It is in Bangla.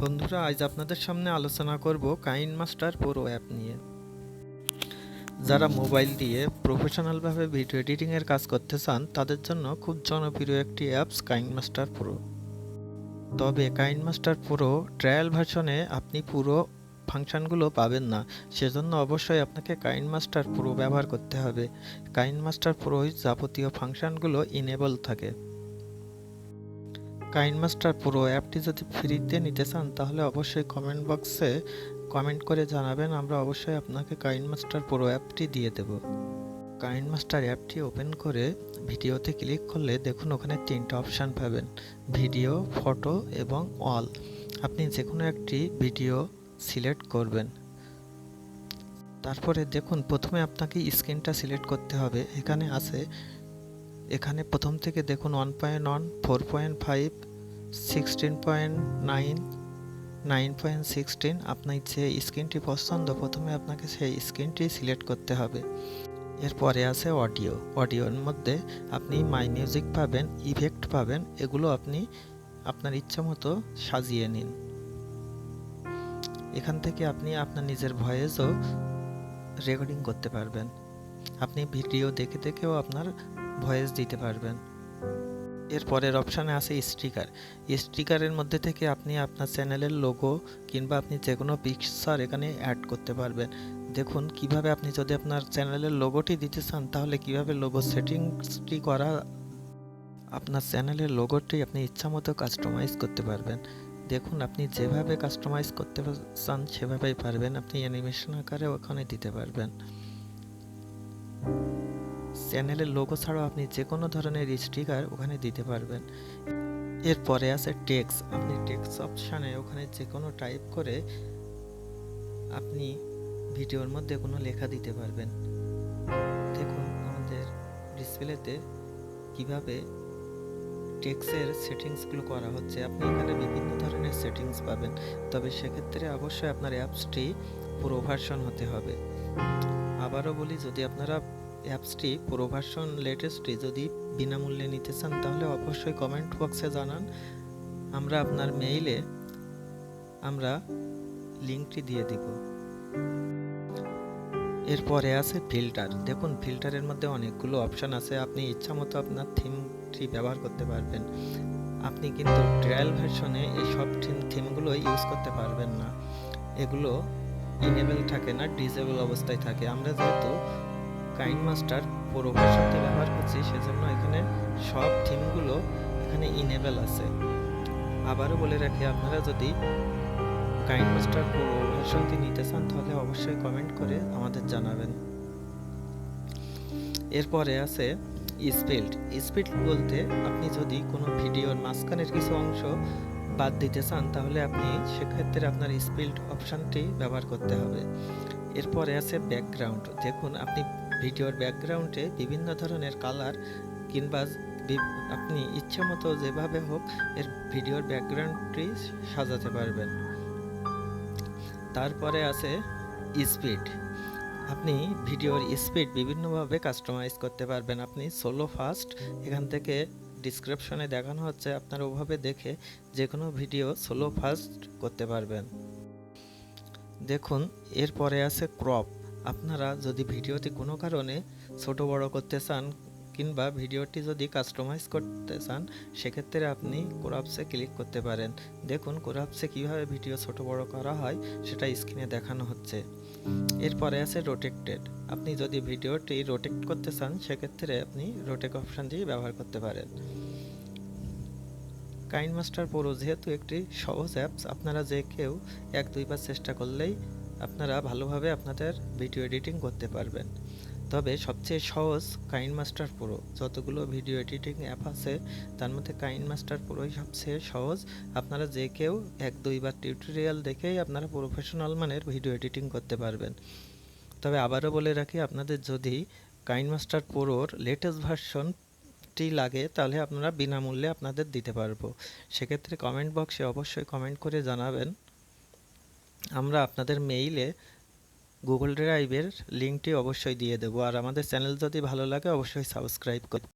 বন্ধুরা, আজ আপনাদের সামনে আলোচনা করব কাইন মাস্টার প্রো অ্যাপ নিয়ে। যারা মোবাইল দিয়ে প্রফেশনালভাবে ভিডিও এডিটিংয়ের কাজ করতে চান, তাদের জন্য খুব জনপ্রিয় একটি অ্যাপস কাইন মাস্টার প্রো। তবে কাইন মাস্টার প্রো ট্রায়াল ভার্সনে আপনি পুরো ফাংশনগুলো পাবেন না, সেজন্য অবশ্যই আপনাকে কাইন মাস্টার প্রো ব্যবহার করতে হবে। কাইন মাস্টার প্রোয় যাবতীয় ফাংশনগুলো ইনেবল থাকে। কাইন মাস্টার প্রো অ্যাপটি যদি ফ্রিতে নিতে চান, তাহলে অবশ্যই কমেন্ট বক্সে কমেন্ট করে জানাবেন। আমরা অবশ্যই আপনাকে কাইন মাস্টার প্রো অ্যাপটি দিয়ে দেব। কাইন মাস্টার অ্যাপটি ওপেন করে ভিডিওতে ক্লিক করলে দেখুন ওখানে তিনটা অপশান পাবেন। ভিডিও ফটো এবং অল আপনি যে কোনো একটি ভিডিও সিলেক্ট করবেন। তারপরে দেখুন, প্রথমে আপনাকে স্ক্রিনটা সিলেক্ট করতে হবে। এখানে আছে এখানে প্রথম থেকে দেখুন one point one four point five sixteen point nine nine point sixteen আপনার যে স্ক্রিনটি পছন্দ, প্রথমে আপনাকে সেই স্ক্রিনটি সিলেক্ট করতে হবে। এরপরে আছে অডিও। অডিওর মধ্যে আপনি মাই মিউজিক পাবেন ইফেক্ট পাবেন, এগুলো আপনি আপনার ইচ্ছা মতো সাজিয়ে নিন। এখান থেকে আপনি আপনার নিজের ভয়েসও রেকর্ডিং করতে পারবেন। আপনি ভিডিও দেখে দেখেও আপনার ভয়েস দিতে পারবেন। এর পরের অপশানে আছে স্টিকার। স্টিকারের মধ্যে থেকে আপনি আপনার চ্যানেলের লোগো কিংবা আপনি যে কোনো পিকচার এখানে অ্যাড করতে পারবেন। দেখুন, কীভাবে আপনি যদি আপনার চ্যানেলের লোগোটি দিতে চান, তাহলে কীভাবে লোগো সেটিংসটি করা, আপনার চ্যানেলের লোগোটি আপনি ইচ্ছামতো কাস্টমাইজ করতে পারবেন। দেখুন, আপনি যেভাবে কাস্টমাইজ করতে চান, সেভাবেই পারবেন। আপনি অ্যানিমেশন আকারে ওখানে দিতে পারবেন। চ্যানেলের লোগো ছাড়াও আপনি যে কোনো ধরনের স্টিকার ওখানে দিতে পারবেন। এরপরে আছে টেক্স আপনি টেক্স অপশানে ওখানে যে কোনো টাইপ করে আপনি ভিডিওর মধ্যে কোনো লেখা দিতে পারবেন। দেখুন আমাদের ডিসপ্লেতে কীভাবে টেক্সের সেটিংসগুলো করা হচ্ছে। আপনি এখানে বিভিন্ন ধরনের সেটিংস পাবেন। তবে সেক্ষেত্রে অবশ্যই আপনার অ্যাপসটি পুরো ভার্সন হতে হবে। আবারও বলি, যদি আপনারা অ্যাপসটি পুরো ভার্সন লেটেস্টটি যদি বিনামূল্যে নিতে চান, তাহলে অবশ্যই কমেন্ট বক্সে জানান। আমরা আপনার মেইলে আমরা লিঙ্কটি দিয়ে দিব। এরপরে আছে ফিল্টার। দেখুন, ফিল্টারের মধ্যে অনেকগুলো অপশান আছে। আপনি ইচ্ছামতো আপনার থিমটি ব্যবহার করতে পারবেন। আপনি কিন্তু ট্রায়াল ভার্সনে এই সব থিম, থিমগুলো ইউজ করতে পারবেন না। এগুলো ইনেবল থাকে না ডিজেবল অবস্থায় থাকে। আমরা যেহেতু কাইন মাস্টার পুরো ভার্সনটি ব্যবহার করছি, সেজন্য এখানে সব থিমগুলো এখানে ইনেবল আছে। আবারও বলে রাখি, আপনারা যদি কাইন মাস্টার পুরো ভার্সনটি নিতে চান, তাহলে অবশ্যই কমেন্ট করে আমাদের জানাবেন। এরপরে আছে স্পিল্ড স্পিল্ড বলতে আপনি যদি কোনো ভিডিওর মাঝখানের কিছু অংশ বাদ দিতে চান, তাহলে আপনি সেক্ষেত্রে আপনার স্পিল্ড অপশানটি ব্যবহার করতে হবে। এরপরে আছে ব্যাকগ্রাউন্ড দেখুন, আপনি ভিডিওর ব্যাকগ্রাউন্ডে বিভিন্ন ধরনের কালার কিংবা আপনি ইচ্ছে মতো যেভাবে হোক এর ভিডিওর ব্যাকগ্রাউন্ডটি সাজাতে পারবেন। তারপরে আছে স্পিড। আপনি ভিডিওর স্পিড বিভিন্নভাবে কাস্টমাইজ করতে পারবেন। আপনি সোলো ফাস্ট এখান থেকে ডিসক্রিপশনে দেখানো হচ্ছে, আপনার ওভাবে দেখে যে কোনো ভিডিও সোলো ফাস্ট করতে পারবেন। দেখুন, এরপরে আছে ক্রপ আপনারা যদি ভিডিওটি কোনো কারণে ছোট বড় করতে চান কিংবা ভিডিওটি যদি কাস্টমাইজ করতে চান, সেক্ষেত্রে আপনি কোরাপসে ক্লিক করতে পারেন। দেখুন কোরাপসে কীভাবে ভিডিও ছোট বড় করা হয়, সেটা স্ক্রিনে দেখানো হচ্ছে। এরপরে আছে রোটেক্টেড আপনি যদি ভিডিওটি রোটেক্ট করতে চান, সেক্ষেত্রে আপনি রোটেক অপশানটি ব্যবহার করতে পারেন। কাইন মাস্টার প্রো যেহেতু একটি সহজ অ্যাপস আপনারা যে কেউ এক দুইবার চেষ্টা করলেই আপনারা ভালোভাবে আপনাদের ভিডিও এডিটিং করতে পারবেন। তবে সবচেয়ে সহজ কাইন মাস্টার প্রো, যতগুলো ভিডিও এডিটিং অ্যাপ আছে, তার মধ্যে কাইন মাস্টার প্রোই সবচেয়ে সহজ। আপনারা যে কেউ এক দুইবার টিউটোরিয়াল দেখেই আপনারা প্রফেশনাল মানের ভিডিও এডিটিং করতে পারবেন। তবে আবারও বলে রাখি, আপনাদের যদি কাইন মাস্টার প্রোর লেটেস্ট ভার্সনটি লাগে, তাহলে আপনারা বিনামূল্যে আপনাদের দিতে পারব। সেক্ষেত্রে কমেন্ট বক্সে অবশ্যই কমেন্ট করে জানাবেন। আমরা আপনাদের মেইলে গুগল ড্রাইভের লিঙ্কটি অবশ্যই দিয়ে দেবো। আর আমাদের চ্যানেল যদি ভালো লাগে, অবশ্যই সাবস্ক্রাইব করুন